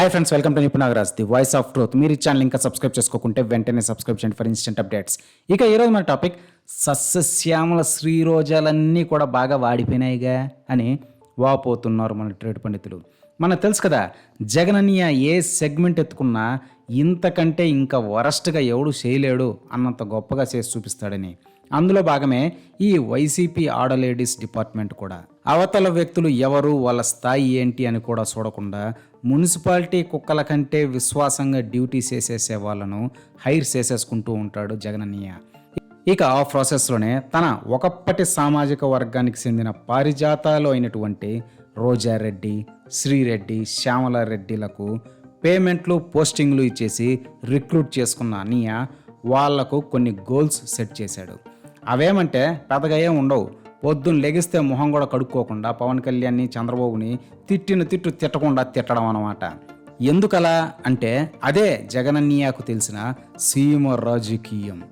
Hi friends welcome to Nipunagaraj the voice of truth మీరు ఈ channel ఇంకా subscribe చేసుకోకుంటే వెంటనే సబ్స్క్రైబ్ చేయండి ఫర్ ఇన్స్టెంట్ అప్డేట్స్ ఇక ఈరోజు మన టాపిక్ సస్యశ్యామల శ్రీరోజాలన్నీ కూడా బాగా వాడిపోయినాయిగా అని వాపోతున్నారు మన ట్రేడ్ పండితులు. మనకు తెలుసు కదా జగనన్నయ్య ఏ సెగ్మెంట్ ఎత్తుకున్నా ఇంతకంటే ఇంకా వరస్ట్గా ఎవడు చేయలేడు అన్నంత గొప్పగా చేసి చూపిస్తాడని. అందులో భాగమే ఈ వైసీపీ ఆడలేడీస్ డిపార్ట్మెంట్ కూడా. అవతల వ్యక్తులు ఎవరు వాళ్ళ స్థాయి ఏంటి అని కూడా చూడకుండా మున్సిపాలిటీ కుక్కల కంటే విశ్వాసంగా డ్యూటీ చేసేసే వాళ్ళను హైర్ చేసేసుకుంటూ ఉంటాడు జగనన్నయ్య. ఇక ఆ ప్రాసెస్లోనే తన ఒకప్పటి సామాజిక వర్గానికి చెందిన పారిజాతాలు అయినటువంటి రోజారెడ్డి శ్రీరెడ్డి శ్యామలారెడ్డిలకు పేమెంట్లు పోస్టింగ్లు ఇచ్చేసి రిక్రూట్ చేసుకున్న అన్నయ్య వాళ్ళకు కొన్ని గోల్స్ సెట్ చేశాడు. అవేమంటే పెద్దగా ఏం ఉండవు. పొద్దున్న లెగిస్తే మొహం కూడా కడుక్కోకుండా పవన్ కళ్యాణ్ని చంద్రబాబుని తిట్టిన తిట్టు తిట్టకుండా తిట్టడం అన్నమాట. ఎందుకలా అంటే అదే జగనన్నయ్యకు తెలిసిన సీమ రాజకీయం.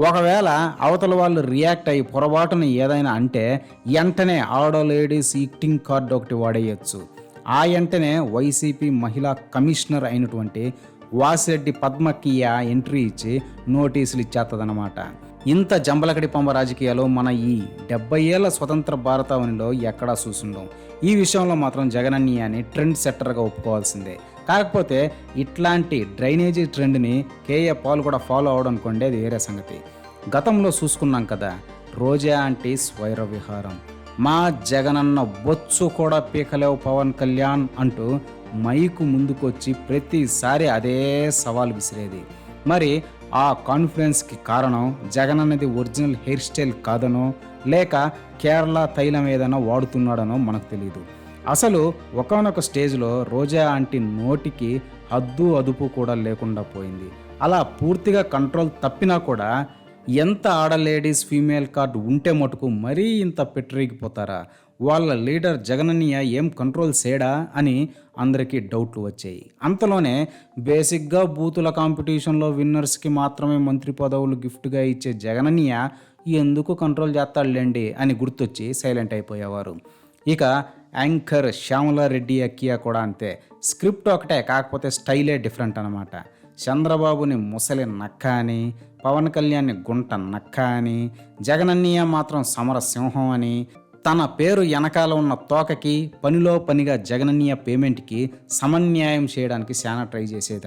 ఒకవేళ అవతల వాళ్ళు రియాక్ట్ అయ్యి పొరపాటున ఏదైనా అంటే వెంటనే ఆడో లేడీస్ ఈక్టింగ్ కార్డు ఒకటి వాడేయచ్చు. ఆ వెంటనే వైసీపీ మహిళా కమిషనర్ అయినటువంటి వాసిరెడ్డి పద్మకియ ఎంట్రీ ఇచ్చి నోటీసులు ఇచ్చేస్తుందన్నమాట ఇంత జంబలకడి పంబ రాజకీయాలు మన ఈ డెబ్బై ఏళ్ళ స్వతంత్ర భారతావనిలో ఎక్కడా చూసుండం ఈ విషయంలో మాత్రం జగనన్నయ్యని ట్రెండ్ సెట్టర్గా ఒప్పుకోవాల్సిందే. కాకపోతే ఇట్లాంటి డ్రైనేజీ ట్రెండ్ని కేఏ పాల్ కూడా ఫాలో అవడం అనుకోండి అది వేరే సంగతి. గతంలో చూసుకున్నాం కదా రోజా అంటే స్వైర విహారం. మా జగనన్న బొచ్చు కూడా పీకలేవు పవన్ కళ్యాణ్ అంటూ మైకు ముందుకొచ్చి ప్రతిసారి అదే సవాల్ విసిరేది. మరి ఆ కాన్ఫిడెన్స్కి కారణం జగన్ అనేది ఒరిజినల్ హెయిర్ స్టైల్ కాదనో లేక కేరళ తైలం ఏదైనా వాడుతున్నాడనో మనకు తెలియదు అసలు ఒకనొక స్టేజ్లో రోజా ఆంటీ నోటికి హద్దు అదుపు కూడా లేకుండా పోయింది. అలా పూర్తిగా కంట్రోల్ తప్పినా కూడా ఎంత ఆడ లేడీస్ ఫీమేల్ కార్డు ఉంటే మటుకు మరీ ఇంత పెట్టరిగిపోతారా వాళ్ళ లీడర్ జగనన్నయ్య ఏం కంట్రోల్ చేయడా అని అందరికీ డౌట్లు వచ్చాయి. అంతలోనే బేసిక్గా బూతుల కాంపిటీషన్లో విన్నర్స్కి మాత్రమే మంత్రి పదవులు గిఫ్ట్గా ఇచ్చే జగనన్నయ్య ఎందుకు కంట్రోల్ చేస్తాడులేండి అని గుర్తొచ్చి సైలెంట్ అయిపోయేవారు. ఇక యాంకర్ శ్యామలారెడ్డి అక్కియా కూడా అంతే. స్క్రిప్ట్ ఒకటే కాకపోతే స్టైలే డిఫరెంట్ అనమాట చంద్రబాబుని ముసలి నక్క అని పవన్ కళ్యాణ్ని గుంట నక్క అని జగనన్నయ్య మాత్రం సమర సింహం అని తన పేరు వెనకాల ఉన్న తోకకి పనిలో పనిగా జగనన్నయ్య పేమెంట్కి సమన్యాయం చేయడానికి చాలా ట్రై చేసేది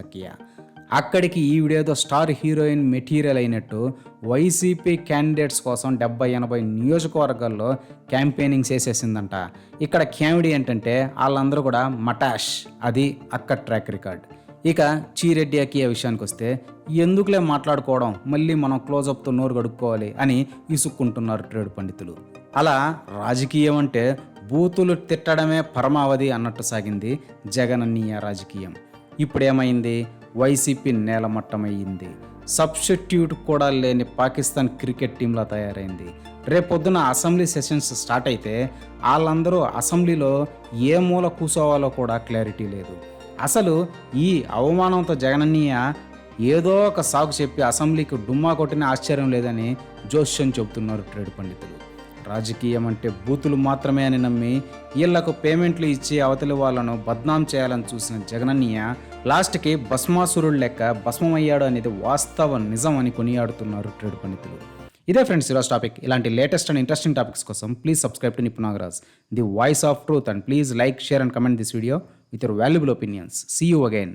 అక్కడికి ఈ స్టార్ హీరోయిన్ మెటీరియల్ అయినట్టు వైసీపీ క్యాండిడేట్స్ కోసం డెబ్బై ఎనభై నియోజకవర్గాల్లో క్యాంపెయినింగ్ చేసేసిందంట. ఇక్కడ క్యామిడీ ఏంటంటే వాళ్ళందరూ కూడా మటాష్ అది అక్క ట్రాక్ రికార్డ్. ఇక చీరెడ్డి అకియా విషయానికి వస్తే ఎందుకులే మాట్లాడుకోవడం మళ్ళీ మనం క్లోజప్తో నోరు గడుక్కోవాలి అని ఇసుక్కుంటున్నారు ట్రేడ్ పండితులు. అలా రాజకీయం అంటే బూతులు తిట్టడమే పరమావధి అన్నట్టు సాగింది జగనన్నీయ రాజకీయం. ఇప్పుడేమైంది? వైసీపీ నేలమట్టమయ్యింది సబ్స్టిట్యూట్ కూడా లేని పాకిస్తాన్ క్రికెట్ టీంలా తయారైంది. రేపొద్దున అసెంబ్లీ సెషన్స్ స్టార్ట్ అయితే వాళ్ళందరూ అసెంబ్లీలో ఏ మూల కూసోవాలో కూడా క్లారిటీ లేదు. అసలు ఈ అవమానంతో జగనన్నయ్య ఏదో ఒక సాగు చెప్పి అసెంబ్లీకి డుమ్మా కొట్టిన ఆశ్చర్యం లేదని జోష్యం చెబుతున్నారు ట్రేడ్ పండితులు. రాజకీయం అంటే బూతులు మాత్రమే అని నమ్మి వీళ్ళకు పేమెంట్లు ఇచ్చి అవతలి వాళ్ళను బద్నాం చేయాలని చూసిన జగనన్నయ్య లాస్ట్కి భస్మాసురుడు లెక్క భస్మమయ్యాడు అనేది వాస్తవ నిజం అని కొనియాడుతున్నారు ట్రేడ్ పండితులు. ఇదే ఫ్రెండ్స్ ఈరోజు టాపిక్. ఇలాంటి లేటెస్ట్ అండ్ ఇంట్రెస్టింగ్ టాపిక్స్ కోసం please subscribe to Nipunagaraj the voice of truth. And please like share and comment this video with your valuable opinions. See you again